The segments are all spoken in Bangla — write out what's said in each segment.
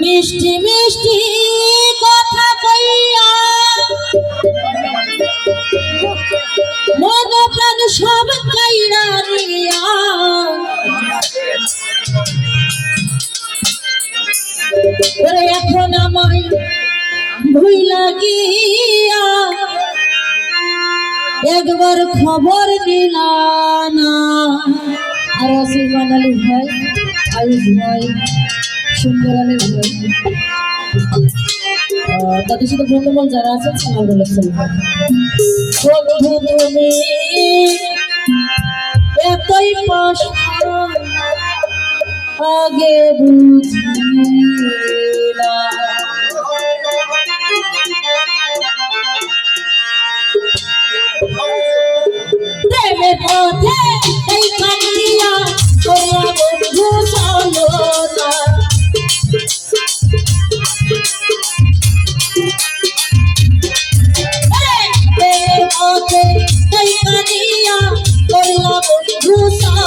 মিষ্টি মিষ্টি কথা কইয়া। মন প্রাণ সব কাইরা ওরে এখন আমায় ভুই লাগিয়া একবার খবর দিলা না। আর আশীর্বাদ আলী ভাই আয়ুষ ভাই। সুন্দর আলী ভাই আহ, তাদের সাথে বন্ধুবান যারা আছেন সালাম বলেছেন বন্ধু তুমি এতই কষ্ট আগে বুঝিলা। প্রেমের পথে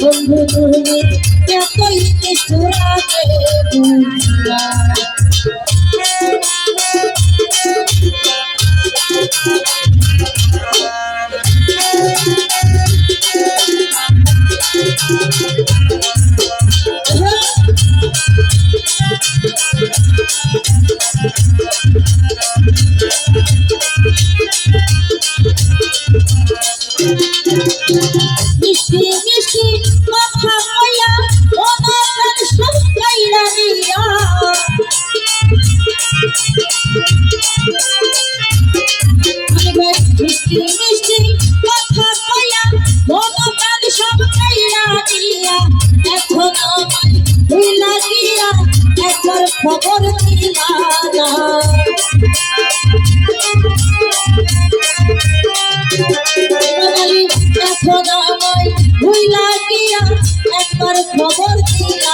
বন্ধু তুমি কতই নিষ্ঠুরাকে বুঝলা মিষ্টি মিষ্টি কথা কইয়া ওনা প্রাণ সব কাইরা ভাই মিষ্টি মিষ্টি কথা কইয়া ওনা প্রাণ সব কাইরা নিয়া। এখন আমায় ভুই লাগিয়া একবার খবর দিলা না। বাঙালি এখন আমায় ভুই লাগিয়া একবার খবর দিলা।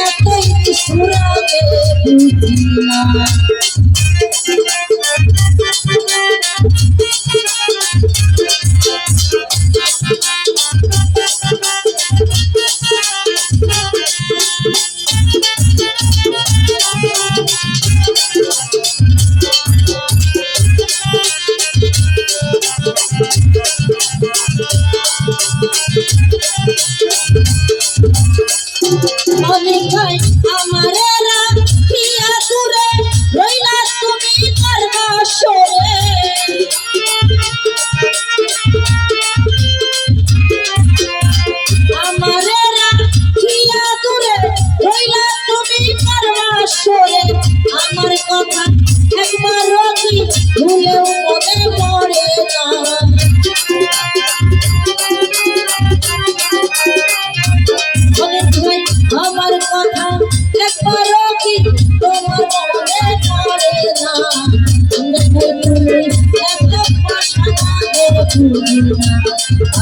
এতই সুরাগে বুঝি না